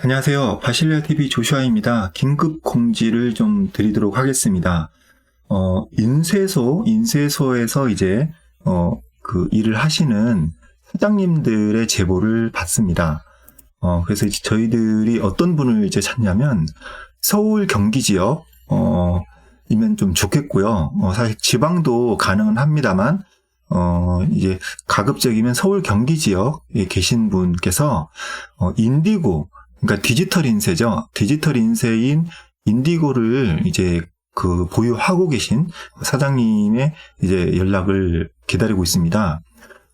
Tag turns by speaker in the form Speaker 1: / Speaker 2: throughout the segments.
Speaker 1: 안녕하세요. 바실레아 TV 조슈아입니다. 긴급 공지를 좀 드리도록 하겠습니다. 어, 인쇄소, 인쇄소에서 이제, 어, 그 일을 하시는 사장님들의 제보를 받습니다. 어, 그래서 이제 저희들이 어떤 분을 이제 찾냐면, 서울 경기 지역, 어, 이면 좀 좋겠고요. 어, 사실 지방도 가능은 합니다만, 어, 이제 가급적이면 서울 경기 지역에 계신 분께서, 어, 인디고, 그러니까 디지털 인쇄죠. 디지털 인쇄인 인디고를 이제 그 보유하고 계신 사장님의 이제 연락을 기다리고 있습니다.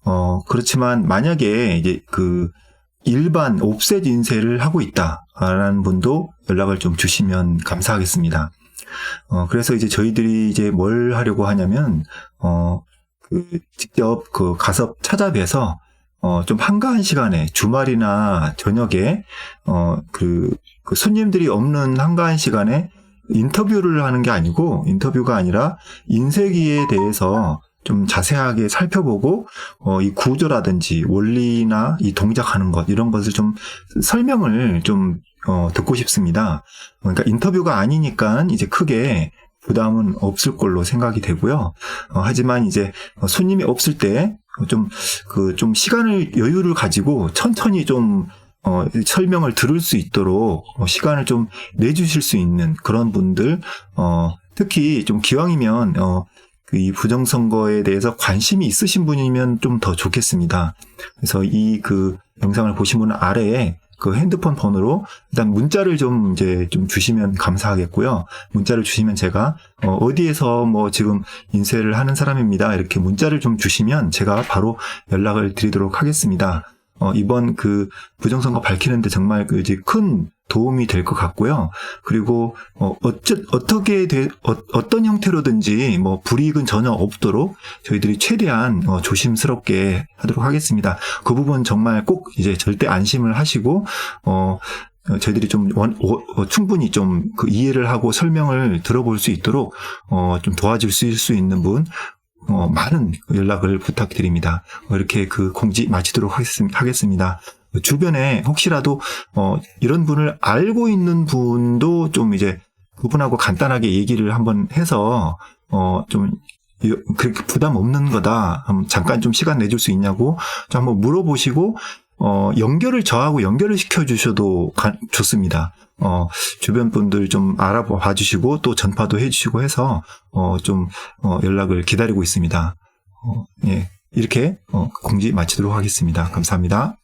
Speaker 1: 어, 그렇지만 만약에 이제 그 일반 옵셋 인쇄를 하고 있다라는 분도 연락을 좀 주시면 감사하겠습니다. 어, 그래서 이제 저희들이 이제 뭘 하려고 하냐면, 어, 그 직접 그 가서 찾아뵈서 어, 좀 한가한 시간에 주말이나 저녁에 어, 그, 그 손님들이 없는 한가한 시간에 인터뷰를 하는 게 아니고 인터뷰가 아니라 인쇄기에 대해서 좀 자세하게 살펴보고 어, 이 구조라든지 원리나 이 동작하는 것 이런 것을 좀 설명을 좀 어, 듣고 싶습니다. 그러니까 인터뷰가 아니니까 이제 크게 부담은 없을 걸로 생각이 되고요. 어, 하지만 이제 손님이 없을 때 좀, 그, 좀 시간을, 여유를 가지고 천천히 좀, 어, 설명을 들을 수 있도록 어, 시간을 좀 내주실 수 있는 그런 분들, 어, 특히 좀 기왕이면, 어, 그이 부정선거에 대해서 관심이 있으신 분이면 좀 더 좋겠습니다. 그래서 이 그 영상을 보신 분은 아래에 그 핸드폰 번호로 일단 문자를 좀 이제 좀 주시면 감사하겠고요. 문자를 주시면 제가 어, 디에서 뭐 지금 인쇄를 하는 사람입니다. 이렇게 문자를 좀 주시면 제가 바로 연락을 드리도록 하겠습니다. 어, 이번 그 부정선거 밝히는데 정말 그 이제 큰 도움이 될 것 같고요. 그리고 어, 어쩌, 어떻게 돼, 어, 떤 형태로든지 뭐 불이익은 전혀 없도록 저희들이 최대한 어, 조심스럽게 하도록 하겠습니다. 그 부분 정말 꼭 이제 절대 안심을 하시고 어, 어, 저희들이 좀 원, 어, 충분히 좀 그 이해를 하고 설명을 들어볼 수 있도록 어, 좀 도와줄 수 있는 분 어, 많은 연락을 부탁드립니다. 어, 이렇게 그 공지 마치도록 하겠습니다. 주변에 혹시라도 어, 이런 분을 알고 있는 분도 좀 이제 그분하고 간단하게 얘기를 한번 해서 어, 좀 그렇게 부담 없는 거다. 잠깐 좀 시간 내줄 수 있냐고 좀 한번 물어보시고 어, 연결을 저하고 연결을 시켜주셔도 가, 좋습니다. 어, 주변 분들 좀 알아봐 주시고 또 전파도 해주시고 해서 어, 좀 어, 연락을 기다리고 있습니다. 어, 예, 이렇게 어, 공지 마치도록 하겠습니다. 감사합니다.